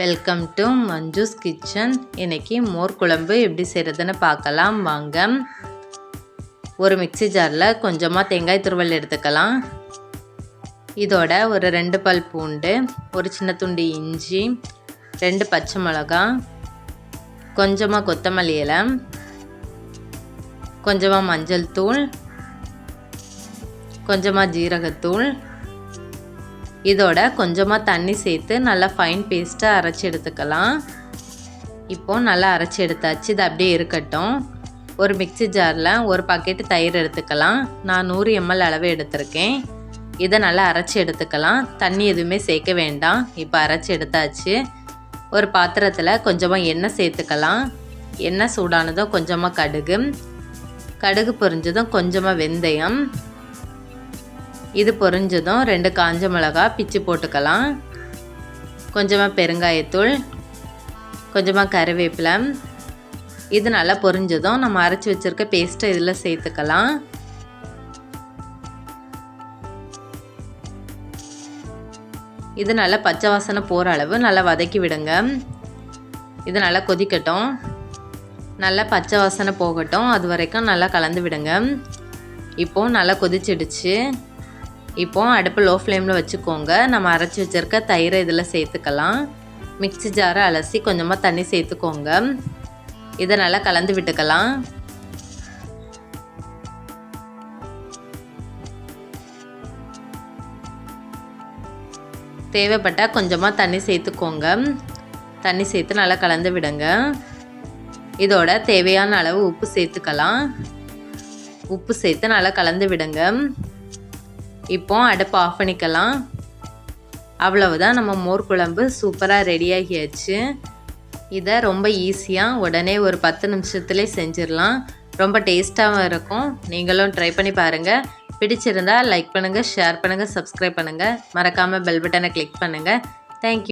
Welcome to Manju's kitchen இன்றைக்கி மோர் குழம்பு எப்படி செய்கிறதுன்னு பார்க்கலாம். வாங்க. ஒரு மிக்ஸி ஜாரில் கொஞ்சமாக தேங்காய் துருவல் எடுத்துக்கலாம். இதோட ஒரு ரெண்டு பல் பூண்டு ஒரு சின்ன துண்டு இஞ்சி ரெண்டு பச்சை மிளகா கொஞ்சமாக கொத்தமல்லி இலை கொஞ்சமாக மஞ்சள் தூள் கொஞ்சமாக ஜீரகத்தூள் இதோட கொஞ்சமாக தண்ணி சேர்த்து நல்லா ஃபைன் பேஸ்ட்டாக அரைச்சி எடுத்துக்கலாம். இப்போது நல்லா அரைச்சி எடுத்தாச்சு. இது அப்படியே இருக்கட்டும். ஒரு மிக்ஸி ஜாரில் ஒரு பாக்கெட்டு தயிர் எடுத்துக்கலாம். நான் நூறு எம்எல் அளவு எடுத்திருக்கேன். இதை நல்லா அரைச்சி எடுத்துக்கலாம். தண்ணி எதுவுமே சேர்க்க வேண்டாம். இப்போ அரைச்சி எடுத்தாச்சு. ஒரு பாத்திரத்தில் கொஞ்சமாக எண்ணெய் சேர்த்துக்கலாம். எண்ணெய் சூடானதும் கொஞ்சமாக கடுகு. கடுகு பொரிஞ்சதும் கொஞ்சமாக வெந்தயம். இது பொரிஞ்சதும் ரெண்டு காஞ்ச மிளகா பிச்சு போட்டுக்கலாம். கொஞ்சமாக பெருங்காயத்தூள் கொஞ்சமாக கருவேப்பிலை. இது நல்லா பொரிஞ்சதும் நம்ம அரைச்சி வச்சுருக்க பேஸ்ட்டை இதில் சேர்த்துக்கலாம். இது நல்லா பச்சை வாசனை போகிற அளவு நல்லா வதக்கி விடுங்க. இது நல்லா கொதிக்கட்டும். நல்லா பச்சை வாசனை போகட்டும். அது வரைக்கும் நல்லா கலந்து விடுங்க. இப்போது நல்லா கொதிச்சிடுச்சு. இப்போது அடுப்பு லோ ஃப்ளேமில் வச்சுக்கோங்க. நம்ம அரைச்சி வச்சுருக்க தயிரை இதில் சேர்த்துக்கலாம். மிக்சி ஜாரை அலசி கொஞ்சமாக தண்ணி சேர்த்துக்கோங்க. இதை நல்லா கலந்து விட்டுக்கலாம். தேவைப்பட்டால் கொஞ்சமாக தண்ணி சேர்த்துக்கோங்க. தண்ணி சேர்த்து நல்லா கலந்து விடுங்க. இதோட தேவையான அளவு உப்பு சேர்த்துக்கலாம். உப்பு சேர்த்து நல்லா கலந்து விடுங்க. இப்போ அடுப்பு ஆஃப் பண்ணிக்கலாம். அவ்வளவுதான் நம்ம மோர் குழம்பு சூப்பராக ரெடியாகியாச்சு இதை ரொம்ப ஈஸியாக உடனே ஒரு பத்து நிமிஷத்துலேயே செஞ்சிடலாம். ரொம்ப டேஸ்ட்டாகவும் இருக்கும். நீங்களும் ட்ரை பண்ணி பாருங்கள் பிடிச்சிருந்தால் லைக் பண்ணுங்கள் ஷேர் பண்ணுங்கள் சப்ஸ்கிரைப் பண்ணுங்கள் மறக்காமல் பெல் பட்டனை கிளிக் பண்ணுங்கள் தேங்க்யூ